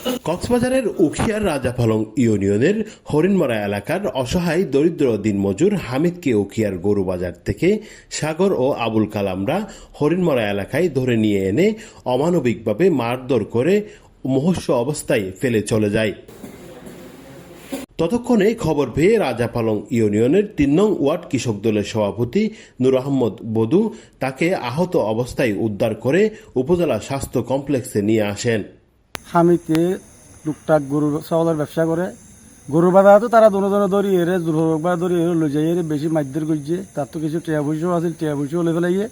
কক্সবাজারের উখিয়ার রাজাফলং ইউনিয়নের হরিণমরা এলাকার অসহায় দরিদ্র দিনমজুর হামিদকে উখিয়ার গরু বাজার থেকে সাগর ও আবুল কালামরা হরিণমরা এলাকায় ধরে নিয়ে এনে অমানবিকভাবে মারধর করে মহস্য অবস্থায় ফেলে চলে যায়। ততক্ষণে খবর পেয়ে রাজাপালং ইউনিয়নের তিন নং ওয়ার্ড কৃষক দলের সভাপতি নূর আহমদ বদু তাকে আহত অবস্থায় উদ্ধার করে উপজেলা স্বাস্থ্য কমপ্লেক্সে নিয়ে আসেন। স্বামীতে টুকটাক গরু ছাগলের ব্যবসা করে গরু বাধা তো তারা দোনো দড়ি এরে দুর্ভোগ বা দড়ি এরে লই যাই এরে বেশি মাইদ্যর করছে তার তো কিছু টিয়া পয়সাও আছিল টিয়া পয়সাও লে ফেলাইয়ে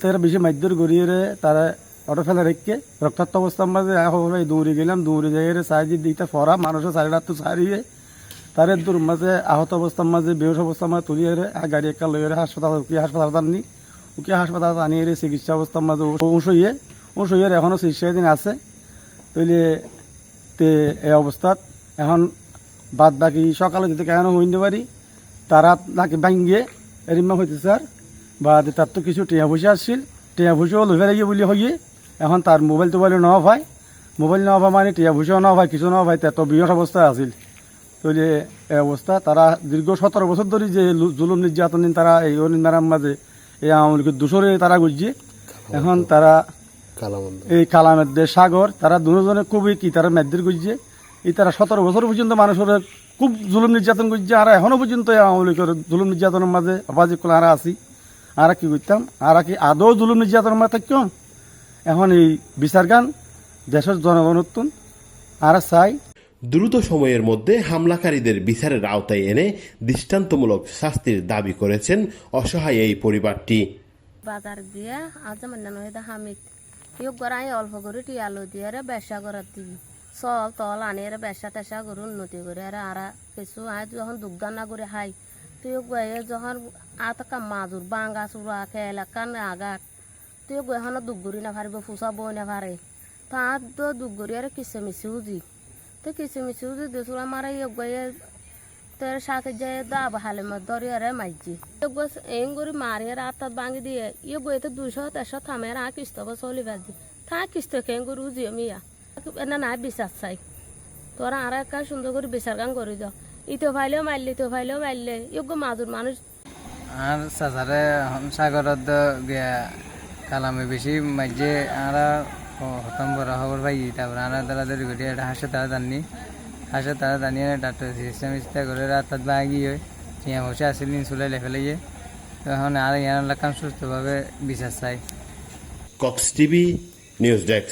তারা বেশি মাইদ্যর গড়িয়ে রে তারা অটো ফেলে রেখে রক্তাক্ত অবস্থার মাঝে ভাই দৌড়ে গেলাম দৌড়ে যাই এরে সাইজি দিকটা ফরা মানুষের চারি রাত তো সারিয়ে তারে দূর মাঝে আহত অবস্থার মাঝে বেহস অবস্থার মাঝে তুলিয়ে রে আর গাড়ি একটা লইয়ে রে হাসপাতাল উকি হাসপাতাল আনি উকি হাসপাতাল আনিয়ে রে চিকিৎসা অবস্থার মাঝে ওষ হইয়ে ওষ হইয়ে এখনও চিকিৎসাধীন আছে তৈলে তে এই অবস্থাত এখন বাদ বাকি সকালে যদি কেন হইতে পারি তারা নাকি ভাঙ্গিয়ে এরিমা হইতে স্যার বা তার তো কিছু টিয়া পয়সা আসছিল, টিয়া পয়সাও লইবে লাগিয়ে বলি হইয়ে, এখন তার মোবাইল টোবাইল নেওয়া হয়। মোবাইল নেওয়া হয় মানে টিয়া পয়সাও নেওয়া হয় কিছু নেওয়া হয় তার তো বিয়স অবস্থায় আছিল। তৈলে এই অবস্থা, তারা দীর্ঘ সতেরো বছর ধরে যে জুলুম নির্যাতন, তারা এই অনিন্দারাম মাঝে এই আওয়ামী লীগের দূষরে তারা গুজছে। এখন তারা এই কালামেদের সাগর তারা দুজনে খুবই কি তারা মেদদের গুজছে এই তারা সতেরো বছর পর্যন্ত মানুষের খুব জুলুম নির্যাতন করছে আর এখনও পর্যন্ত আওয়ামী লীগের জুলুম নির্যাতনের মাঝে অবাজিক করে আর আছি। আর কি করতাম? আর কি আদৌ জুলুম নির্যাতনের মাঝে থাকতাম? এখন এই বিচার গান দেশের জনগণত্বন আর চাই দ্রুত সময়ের মধ্যে হামলাকারীদের বিচারের আওতায় এনে দৃষ্টান্তমূলক শাস্তির দাবি করেছেন অসহায় এই পরিবারটি। বাজার দিয়ে আজ হামিদ। ইয়োগ গড়াই অল্প করে টিয়ালো দিয়ে রে ব্যবসা করার দিবি। সব তল আনি রে ব্যবসা টেসা করে উন্নতি করে। আর আর কিছু আয় যখন দুগ্গান না করে হাই তুই গয়ে যখন আতকা মাজুর বাঙ্গা চুরা খেলা কান আগাত তুই গয়ে এখন দুগুরি না পারিব ফুসা বই না পারে তাত দুগুরি আর কিসে মিশি উজি তো কিসে মিশি উজি দেশুরা মারা ইয়োগ গয়ে তোর সাথে যে দা ভালে মা দরিয়ারে মাইজি এং গরি মারি রাত বাঙ্গি দিয়ে ইয়ে বইতে দুশো তেরশো থামে আর কিস্ত চলি বাজি থা কিস্ত কেং গরু জিও মিয়া না না বিশ্বাস চাই তোরা আর একটা সুন্দর করে বিচার গান করে দাও ইতো ফাইলেও মারলে ইতো ফাইলেও মারলে ইয়োগ্য মাজুর মানুষ আর সাসারে সাগরত গিয়া কালামে বেশি মাঝে আর হতম বড় খবর পাই তারপর আর তারা দেরি করে একটা হাসে তারা জানি হাসে তারা জানিয়ে ডাক্তার সিস্টেম ইস্তা করে রাত ভাগি হয় টিয়া বসে আসিল চুলাই লেখে লাগিয়ে তখন আর ইয়ান লাগাম সুস্থভাবে বিশ্বাস চাই। Cox TV news desk